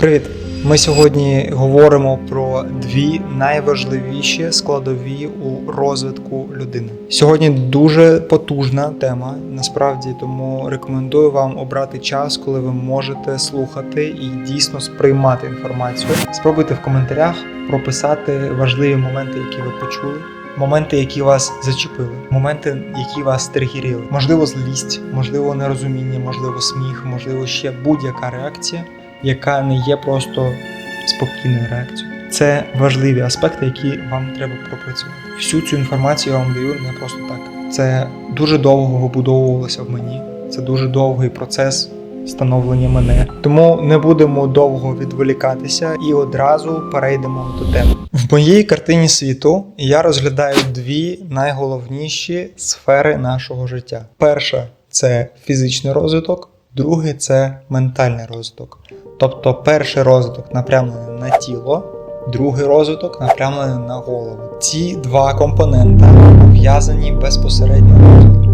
Привіт! Ми сьогодні говоримо про дві найважливіші складові у розвитку людини. Сьогодні дуже потужна тема, насправді, тому рекомендую вам обрати час, коли ви можете слухати і дійсно сприймати інформацію. Спробуйте в коментарях прописати важливі моменти, які ви почули. Моменти, які вас зачепили, моменти, які вас тригерили, можливо, злість, можливо, нерозуміння, можливо, сміх, можливо, ще будь-яка реакція, яка не є просто спокійною реакцією. Це важливі аспекти, які вам треба пропрацювати. Всю цю інформацію я вам даю не просто так. Це дуже довго вибудовувалося в мені. Це дуже довгий процес становлення мене. Тому не будемо довго відволікатися і одразу перейдемо до теми. В моїй картині світу я розглядаю дві найголовніші сфери нашого життя. Перша це фізичний розвиток, другий це ментальний розвиток. Тобто, перший розвиток напрямлений на тіло, другий розвиток напрямлений на голову. Ці два компоненти пов'язані безпосередньо.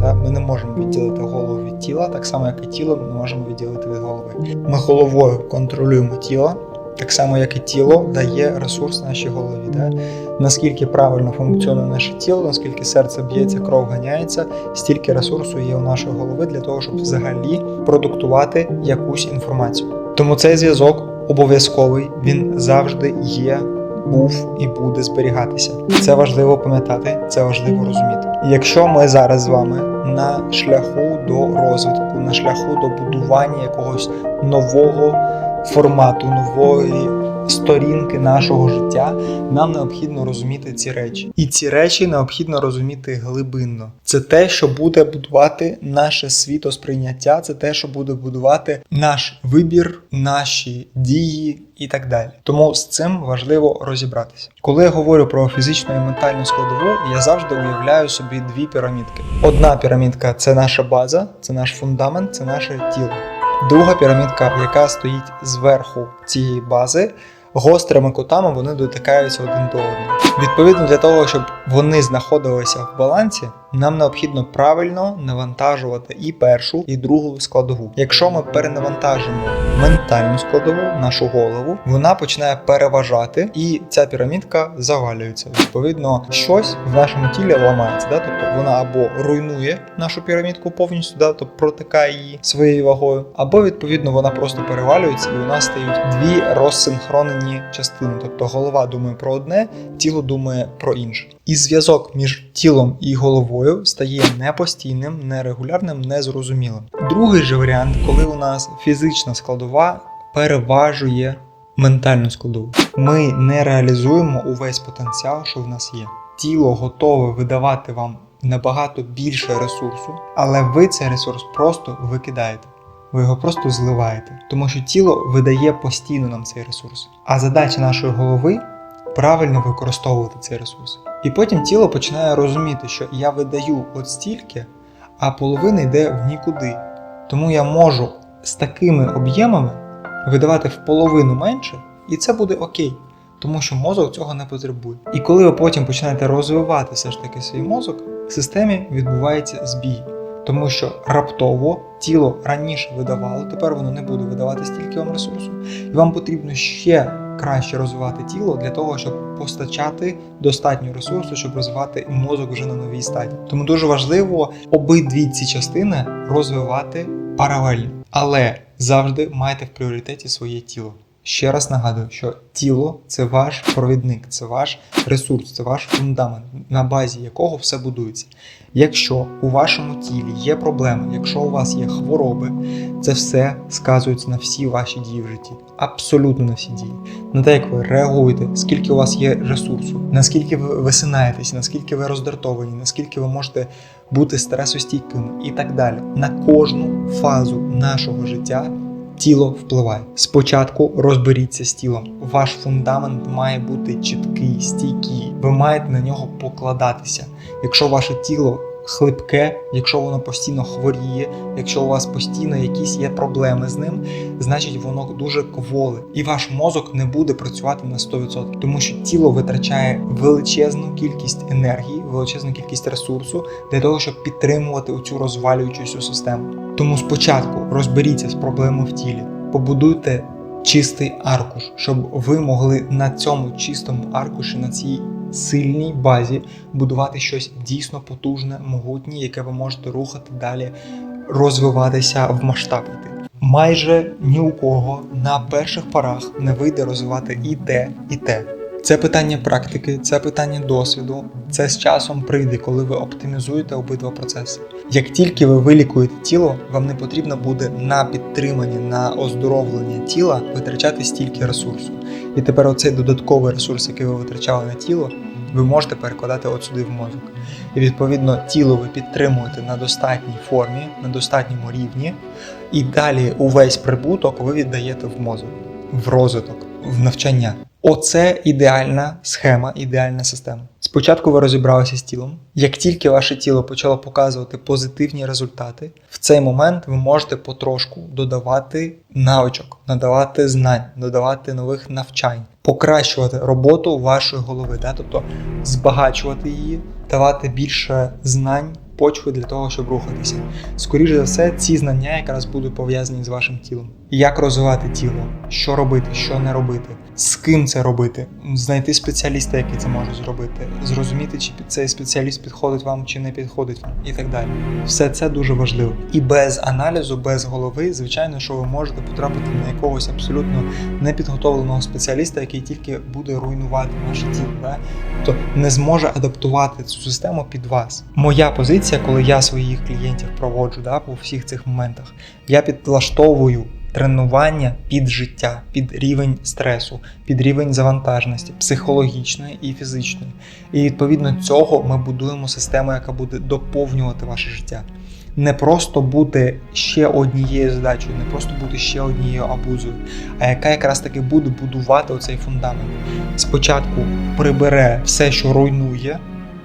Та Ми не можемо відділити голову від тіла, так само як і тіло ми не можемо відділити від голови. Ми головою контролюємо тіло, так само як і тіло дає ресурс нашій голові. Да? Наскільки правильно функціонує наше тіло, наскільки серце б'ється, кров ганяється, стільки ресурсу є у нашої голови для того, щоб взагалі продуктувати якусь інформацію. Тому цей зв'язок обов'язковий, він завжди є, був і буде зберігатися. Це важливо пам'ятати, це важливо розуміти. Якщо ми зараз з вами на шляху до розвитку, на шляху до будування якогось нового формату, нової сторінки нашого життя, нам необхідно розуміти ці речі. І ці речі необхідно розуміти глибинно. Це те, що буде будувати наше світосприйняття, це те, що буде будувати наш вибір, наші дії і так далі. Тому з цим важливо розібратися. Коли я говорю про фізичну і ментальну складову, я завжди уявляю собі дві пірамідки. Одна пірамідка це наша база, це наш фундамент, це наше тіло. Друга пірамідка, яка стоїть зверху цієї бази, гострими кутами вони дотикаються один до одного. Відповідно, для того, щоб вони знаходилися в балансі, нам необхідно правильно навантажувати і першу, і другу складову. Якщо ми перенавантажимо ментальну складову, нашу голову, вона починає переважати, і ця пірамідка завалюється. Відповідно, щось в нашому тілі ламається. Да? Тобто вона або руйнує нашу пірамідку повністю, да? тобто протикає її своєю вагою, або відповідно вона просто перевалюється, і у нас стають дві розсинхронені частини. Тобто голова думає про одне, тіло думає про інше. І зв'язок між тілом і головою стає непостійним, нерегулярним, незрозумілим. Другий же варіант, коли у нас фізична складова переважує ментальну складову. Ми не реалізуємо увесь потенціал, що в нас є. Тіло готове видавати вам набагато більше ресурсу, але ви цей ресурс просто викидаєте. Ви його просто зливаєте, тому що тіло видає постійно нам цей ресурс. А задача нашої голови правильно використовувати цей ресурс. І потім тіло починає розуміти, що я видаю от стільки, а половина йде в нікуди. Тому я можу з такими об'ємами видавати в половину менше, і це буде окей, тому що мозок цього не потребує. І коли ви потім починаєте розвивати все ж таки свій мозок, в системі відбувається збій. Тому що раптово тіло раніше видавало, тепер воно не буде видавати стільки вам ресурсу, і вам потрібно ще краще розвивати тіло для того, щоб постачати достатньо ресурсу, щоб розвивати мозок вже на новій стадії. Тому дуже важливо обидві ці частини розвивати паралельно, але завжди майте в пріоритеті своє тіло. Ще раз нагадую, що тіло це ваш провідник, це ваш ресурс, це ваш фундамент, на базі якого все будується. Якщо у вашому тілі є проблеми, якщо у вас є хвороби, це все сказується на всі ваші дії в житті. Абсолютно на всі дії. На те, як ви реагуєте, скільки у вас є ресурсу, наскільки ви висинаєтесь, наскільки ви роздратовані, наскільки ви можете бути стресостійкими і так далі. На кожну фазу нашого життя тіло впливає. Спочатку розберіться з тілом. Ваш фундамент має бути чіткий, стійкий. Ви маєте на нього покладатися. Якщо ваше тіло хлипке, якщо воно постійно хворіє, якщо у вас постійно якісь є проблеми з ним, значить воно дуже кволе, і ваш мозок не буде працювати на 100%, тому що тіло витрачає величезну кількість енергії, величезну кількість ресурсу для того, щоб підтримувати оцю розвалюючуся систему. Тому спочатку розберіться з проблемою в тілі, побудуйте чистий аркуш, щоб ви могли на цьому чистому аркуші, на цій сильній базі будувати щось дійсно потужне, могутнє, яке ви можете рухати далі, розвиватися в масштаб. Майже ні у кого на перших порах не вийде розвивати і те, і те. Це питання практики, це питання досвіду. Це з часом прийде, коли ви оптимізуєте обидва процеси. Як тільки ви вилікуєте тіло, вам не потрібно буде на підтримання, на оздоровлення тіла витрачати стільки ресурсу. І тепер оцей додатковий ресурс, який ви витрачали на тіло, ви можете перекладати от сюди в мозок. І відповідно тіло ви підтримуєте на достатній формі, на достатньому рівні, і далі увесь прибуток ви віддаєте в мозок, в розвиток, в навчання. Оце ідеальна схема, ідеальна система. Спочатку ви розібралися з тілом. Як тільки ваше тіло почало показувати позитивні результати, в цей момент ви можете потрошку додавати навичок, надавати знань, додавати нових навчань, покращувати роботу вашої голови, да? тобто збагачувати її, давати більше знань. Почви для того, щоб рухатися. Скоріше за все, ці знання якраз будуть пов'язані з вашим тілом. Як розвивати тіло, що робити, що не робити, з ким це робити, знайти спеціаліста, який це може зробити, зрозуміти, чи цей спеціаліст підходить вам чи не підходить вам, і так далі. Все це дуже важливо. І без аналізу, без голови, звичайно, що ви можете потрапити на якогось абсолютно непідготовленого спеціаліста, який тільки буде руйнувати ваше тіло, да? тобто не зможе адаптувати цю систему під вас. Моя позиція, коли я своїх клієнтів проводжу да, по всіх цих моментах, я підлаштовую тренування під життя, під рівень стресу, під рівень завантаженості, психологічної і фізичної. І відповідно цього ми будуємо систему, яка буде доповнювати ваше життя. Не просто бути ще однією задачею, не просто бути ще однією абузою, а яка якраз таки буде будувати оцей фундамент. Спочатку прибере все, що руйнує,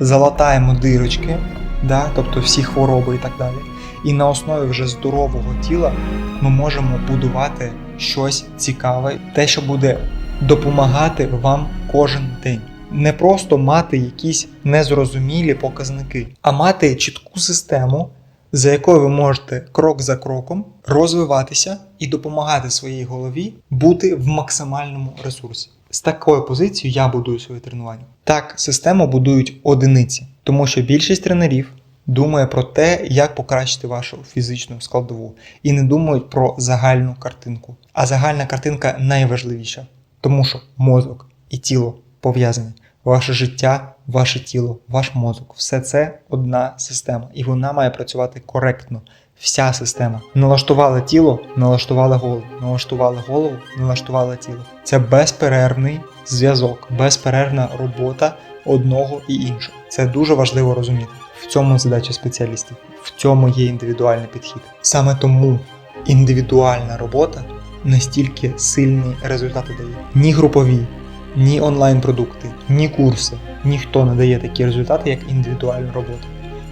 залатаємо дирочки, да, тобто всі хвороби і так далі. І на основі вже здорового тіла ми можемо будувати щось цікаве, те, що буде допомагати вам кожен день. Не просто мати якісь незрозумілі показники, а мати чітку систему, за якою ви можете крок за кроком розвиватися і допомагати своїй голові бути в максимальному ресурсі. З такою позицією я будую своє тренування. Так, систему будують одиниці, тому що більшість тренерів думає про те, як покращити вашу фізичну складову, і не думають про загальну картинку. А загальна картинка найважливіша, тому що мозок і тіло пов'язані. Ваше життя, ваше тіло, ваш мозок все це одна система, і вона має працювати коректно. Вся система. Налаштували тіло, налаштували голову, налаштували голову, налаштували тіло. Це безперервний зв'язок, безперервна робота одного і іншого. Це дуже важливо розуміти. В цьому задача спеціалістів, в цьому є індивідуальний підхід. Саме тому індивідуальна робота настільки сильні результати дає. Ні групові, ні онлайн-продукти, ні курси, ніхто не дає такі результати, як індивідуальна робота.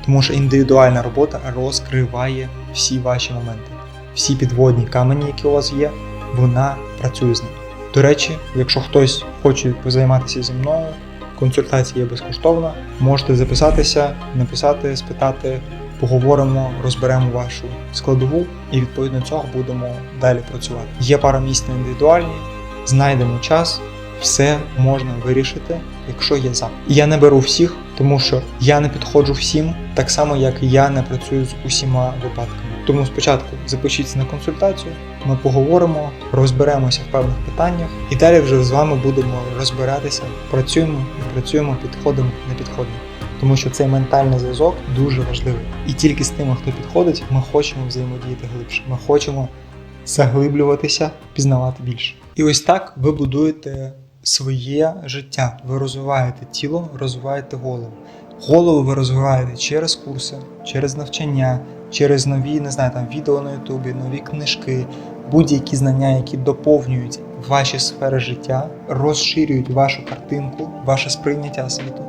Тому що індивідуальна робота розкриває всі ваші моменти, всі підводні камені, які у вас є, вона працює з ними. До речі, якщо хтось хоче позайматися зі мною, консультація є безкоштовна. Можете записатися, написати, спитати, поговоримо, розберемо вашу складову і відповідно цього будемо далі працювати. Є пара місць на індивідуальні, знайдемо час, все можна вирішити, якщо є за. І Я не беру всіх, тому що я не підходжу всім, так само як я не працюю з усіма випадками. Тому спочатку запишіться на консультацію, ми поговоримо, розберемося в певних питаннях, і далі вже з вами будемо розбиратися, працюємо, не працюємо, підходимо, не підходимо. Тому що цей ментальний зв'язок дуже важливий. І тільки з тими, хто підходить, ми хочемо взаємодіяти глибше. Ми хочемо заглиблюватися, пізнавати більше. І ось так ви будуєте своє життя. Ви розвиваєте тіло, розвиваєте голову. Голову ви розвиваєте через курси, через навчання, через нові, не знаю, там відео на Ютубі, нові книжки, будь-які знання, які доповнюють ваші сфери життя, розширюють вашу картинку, ваше сприйняття світу.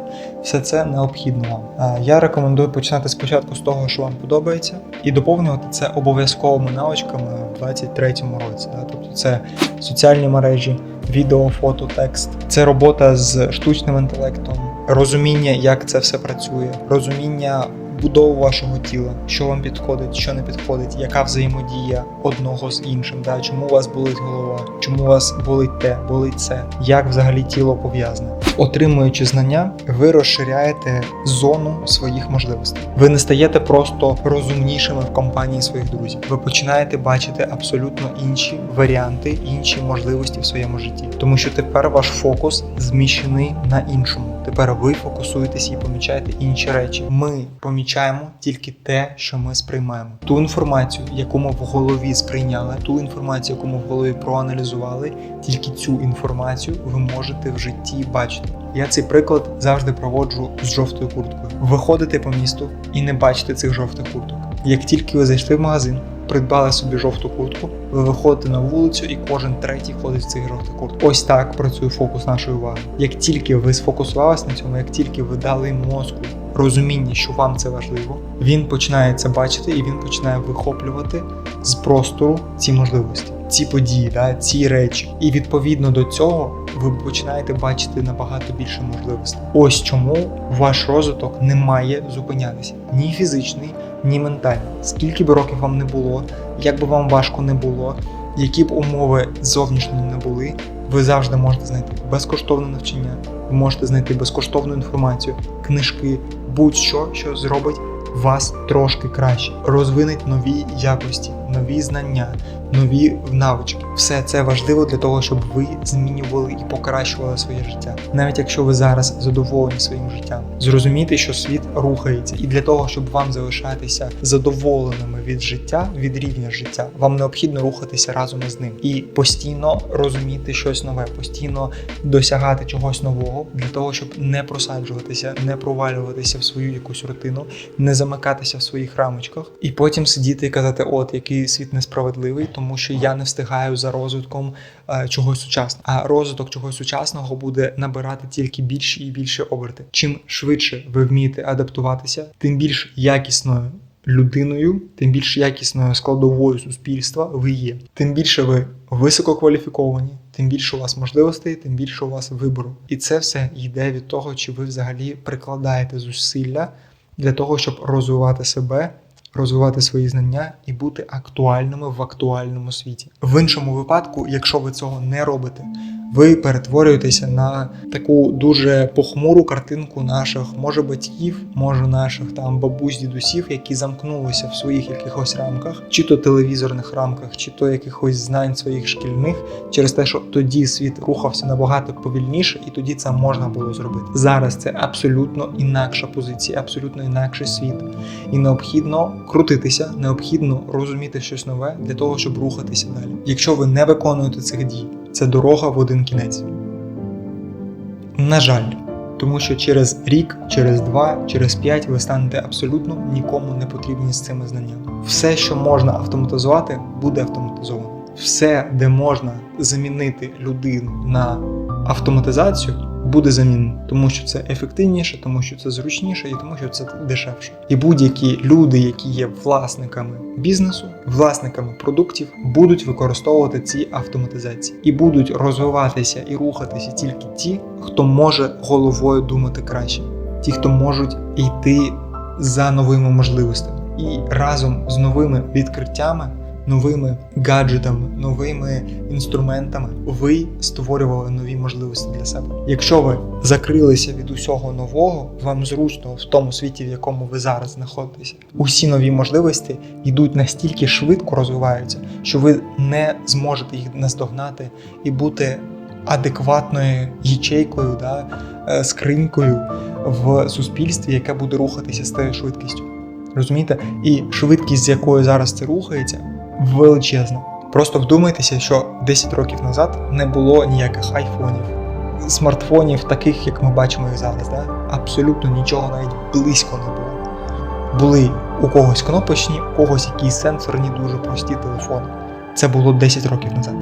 Все це необхідно вам. Я рекомендую починати спочатку з того, що вам подобається, і доповнювати це обов'язковими навичками в 23-му році. Тобто це соціальні мережі, відео, фото, текст, це робота з штучним інтелектом, розуміння, як це все працює, розуміння будову вашого тіла, що вам підходить, що не підходить, яка взаємодія одного з іншим, да? чому у вас болить голова, чому у вас болить те, болить це, як взагалі тіло пов'язане. Отримуючи знання, ви розширяєте зону своїх можливостей. Ви не стаєте просто розумнішими в компанії своїх друзів. Ви починаєте бачити абсолютно інші варіанти, інші можливості в своєму житті, тому що тепер ваш фокус зміщений на іншому. Тепер ви фокусуєтесь і помічаєте інші речі. Ми помічаємо тільки те, що ми сприймаємо. Ту інформацію, яку ми в голові сприйняли, ту інформацію, яку ми в голові проаналізували, тільки цю інформацію ви можете в житті бачити. Я цей приклад завжди проводжу з жовтою курткою. Виходите по місту і не бачите цих жовтих курток. Як тільки ви зайшли в магазин, придбали собі жовту куртку, ви виходите на вулицю, і кожен третій ходить в цих жовтих куртках. Ось так працює фокус нашої уваги. Як тільки ви сфокусувалися на цьому, як тільки ви дали мозку розуміння, що вам це важливо, він починає це бачити і він починає вихоплювати з простору ці можливості, ці події, да, ці речі. І відповідно до цього ви починаєте бачити набагато більше можливостей. Ось чому ваш розвиток не має зупинятися ні фізичний, ні ментальний. Скільки б років вам не було, як би вам важко не було, які б умови зовнішні не були, ви завжди можете знайти безкоштовне навчання, ви можете знайти безкоштовну інформацію, книжки, будь-що, що зробить вас трошки краще, розвинуть нові якості, нові знання, нові навички. Все це важливо для того, щоб ви змінювали і покращували своє життя. Навіть якщо ви зараз задоволені своїм життям, зрозумійте, що світ рухається, і для того, щоб вам залишатися задоволеними від життя, від рівня життя, вам необхідно рухатися разом із ним і постійно розуміти щось нове, постійно досягати чогось нового для того, щоб не просаджуватися, не провалюватися в свою якусь рутину, не замикатися в своїх рамочках, і потім сидіти і казати, от який світ несправедливий, тому що я не встигаю за розвитком е, чогось сучасного. А розвиток чогось сучасного буде набирати тільки більші і більші оберти. Чим швидше ви вмієте адаптуватися, тим більш якісною людиною, тим більш якісною складовою суспільства ви є. Тим більше ви висококваліфіковані, тим більше у вас можливостей, тим більше у вас вибору. І це все йде від того, чи ви взагалі прикладаєте зусилля для того, щоб розвивати себе. Розвивати свої знання і бути актуальними в актуальному світі. В іншому випадку, якщо ви цього не робите, ви перетворюєтеся на таку дуже похмуру картинку наших, може батьків, може наших там бабусь, дідусів, які замкнулися в своїх якихось рамках, чи то телевізорних рамках, чи то якихось знань своїх шкільних, через те, що тоді світ рухався набагато повільніше, і тоді це можна було зробити. Зараз це абсолютно інакша позиція, абсолютно інакший світ, і необхідно крутитися, необхідно розуміти щось нове для того, щоб рухатися далі. Якщо ви не виконуєте цих дій, це дорога в один кінець. На жаль, тому що через рік, через два, через п'ять ви станете абсолютно нікому не потрібні з цими знаннями. Все, що можна автоматизувати, буде автоматизовано. Все, де можна замінити людину на автоматизацію, буде замінено, тому що це ефективніше, тому що це зручніше і тому, що це дешевше. І будь-які люди, які є власниками бізнесу, власниками продуктів, будуть використовувати ці автоматизації. І будуть розвиватися і рухатися тільки ті, хто може головою думати краще, ті, хто можуть йти за новими можливостями, і разом з новими відкриттями новими гаджетами, новими інструментами ви створювали нові можливості для себе. Якщо ви закрилися від усього нового, вам зручно в тому світі, в якому ви зараз знаходитеся. Усі нові можливості йдуть настільки швидко розвиваються, що ви не зможете їх наздогнати і бути адекватною ячейкою, да, е, скринькою в суспільстві, яке буде рухатися з тією швидкістю. Розумієте? І швидкість, з якою зараз це рухається, величезна. Просто вдумайтеся, що 10 років назад не було ніяких айфонів, смартфонів, таких, як ми бачимо їх зараз. Да? Абсолютно нічого навіть близько не було. Були у когось кнопочні, у когось якісь сенсорні, дуже прості телефони. Це було 10 років назад.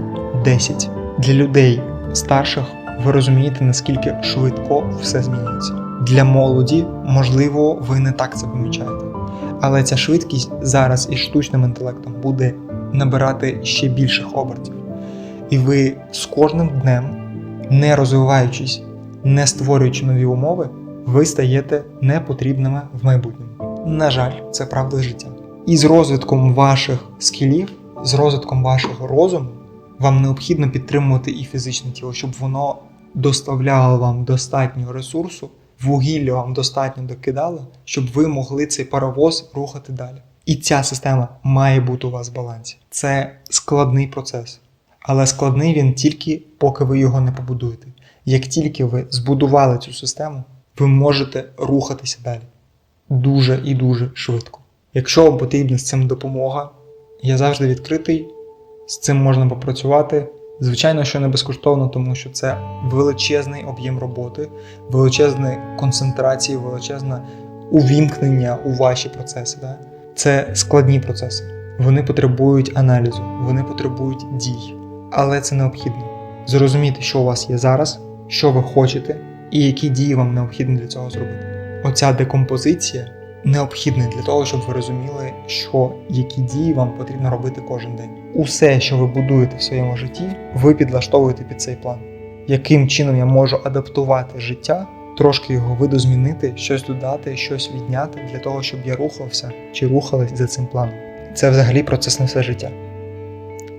10. Для людей старших ви розумієте, наскільки швидко все змінюється. Для молоді, можливо, ви не так це помічаєте. Але ця швидкість зараз із штучним інтелектом буде набирати ще більших обертів. І ви з кожним днем, не розвиваючись, не створюючи нові умови, ви стаєте непотрібними в майбутньому. На жаль, це правда життя. І з розвитком ваших скілів, з розвитком вашого розуму, вам необхідно підтримувати і фізичне тіло, щоб воно доставляло вам достатньо ресурсу, вугілля вам достатньо докидало, щоб ви могли цей паровоз рухати далі. І ця система має бути у вас в балансі. Це складний процес, але складний він тільки поки ви його не побудуєте. Як тільки ви збудували цю систему, ви можете рухатися далі дуже і дуже швидко. Якщо вам потрібна з цим допомога, я завжди відкритий, з цим можна попрацювати. Звичайно, що не безкоштовно, тому що це величезний об'єм роботи, величезна концентрація, величезне увімкнення у ваші процеси. Да? Це складні процеси. Вони потребують аналізу, вони потребують дій. Але це необхідно. Зрозуміти, що у вас є зараз, що ви хочете, і які дії вам необхідно для цього зробити. Оця декомпозиція необхідна для того, щоб ви розуміли, що які дії вам потрібно робити кожен день. Усе, що ви будуєте в своєму житті, ви підлаштовуєте під цей план. Яким чином я можу адаптувати життя, трошки його видозмінити, щось додати, щось відняти для того, щоб я рухався чи рухалась за цим планом. Це взагалі процес на все життя.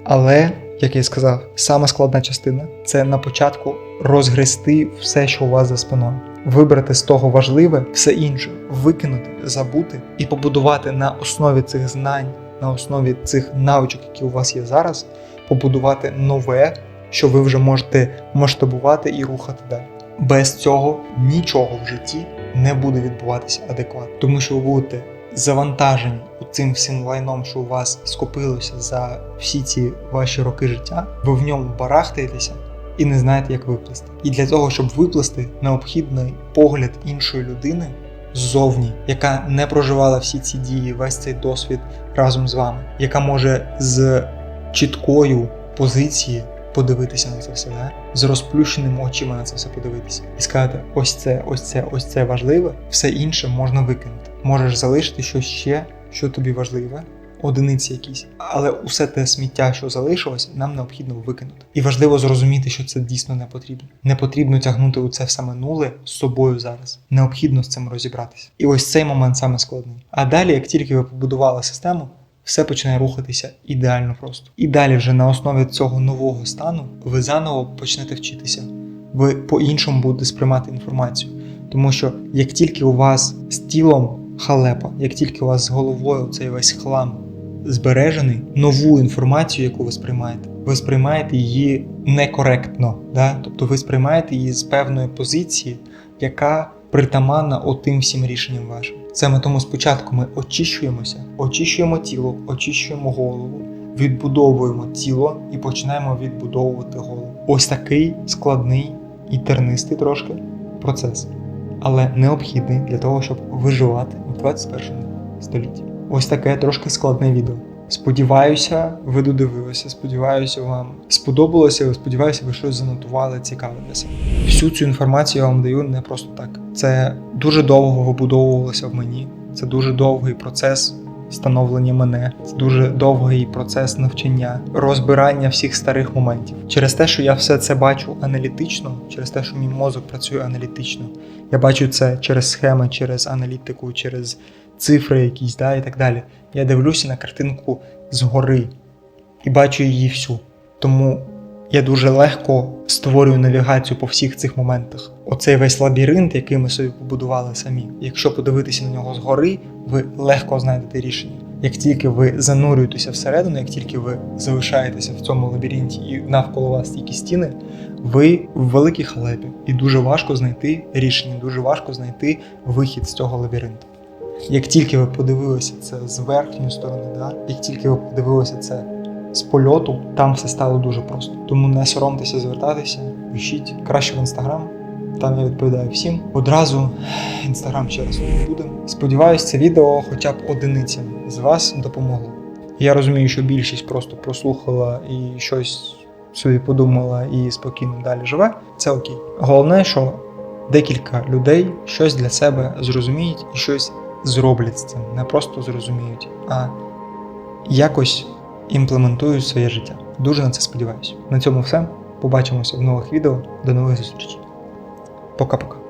Але, як я сказав, сама складна частина це на початку розгрести все, що у вас за спиною. Вибрати з того важливе все інше, викинути, забути і побудувати на основі цих знань, на основі цих навичок, які у вас є зараз, побудувати нове, що ви вже можете масштабувати і рухати далі. Без цього нічого в житті не буде відбуватися адекватно, тому що ви будете завантажені цим всім лайном, що у вас скопилося за всі ці ваші роки життя, ви в ньому барахтаєтеся і не знаєте, як виплисти. І для того, щоб виплисти, необхідний погляд іншої людини ззовні, яка не проживала всі ці дії, весь цей досвід разом з вами, яка може з чіткою позиції подивитися на це все, да? з розплющеними очима на це все подивитися і сказати: ось це, ось це, ось це важливе, все інше можна викинути. Можеш залишити щось ще, що тобі важливе, одиниці якісь, але усе те сміття, що залишилося, нам необхідно викинути. І важливо зрозуміти, що це дійсно не потрібно. Не потрібно тягнути у це все минуле з собою зараз. Необхідно з цим розібратися. І ось цей момент саме складний. А далі, як тільки ви побудували систему. Все починає рухатися ідеально просто. І далі, вже на основі цього нового стану, ви заново почнете вчитися. Ви по-іншому будете сприймати інформацію. Тому що як тільки у вас з тілом халепа, як тільки у вас з головою цей весь хлам збережений, нову інформацію, яку ви сприймаєте, ви сприймаєте її некоректно. Да? Тобто ви сприймаєте її з певної позиції, яка притаманна отим всім рішенням вашим. Саме тому спочатку ми очищуємося, очищуємо тіло, очищуємо голову, відбудовуємо тіло і починаємо відбудовувати голову. Ось такий складний і тернистий трошки процес, але необхідний для того, щоб виживати в 21 столітті. Ось таке трошки складне відео. Сподіваюся, ви додивилися. Сподіваюся, вам сподобалося. Сподіваюся, ви щось занотували цікаве для себе. Всю цю інформацію я вам даю не просто так. Це дуже довго вибудовувалося в мені. Це дуже довгий процес становлення мене. Це дуже довгий процес навчання, розбирання всіх старих моментів. Через те, що я все це бачу аналітично, через те, що мій мозок працює аналітично. Я бачу це через схеми, через аналітику, через цифри якісь, да, і так далі. Я дивлюся на картинку згори і бачу її всю. Тому я дуже легко створюю навігацію по всіх цих моментах. Оцей весь лабіринт, який ми собі побудували самі. Якщо подивитися на нього згори, ви легко знайдете рішення. Як тільки ви занурюєтеся всередину, як тільки ви залишаєтеся в цьому лабіринті і навколо вас тільки стіни, ви в великій халепі, і дуже важко знайти рішення, дуже важко знайти вихід з цього лабіринту. Як тільки ви подивилися це з верхньої сторони, да? як тільки ви подивилися це з польоту, там все стало дуже просто. Тому не соромтеся звертатися, пишіть краще в інстаграм. Там я відповідаю всім. Одразу інстаграм ще раз буде. Сподіваюсь, це відео хоча б одиницям з вас допомогло. Я розумію, що більшість просто прослухала і щось собі подумала і спокійно далі живе. Це окей. Головне, що декілька людей щось для себе зрозуміють і щось зроблять з цим. Не просто зрозуміють, а якось імплементують своє життя. Дуже на це сподіваюся. На цьому все. Побачимося в нових відео. До нових зустрічей. Пока-пока.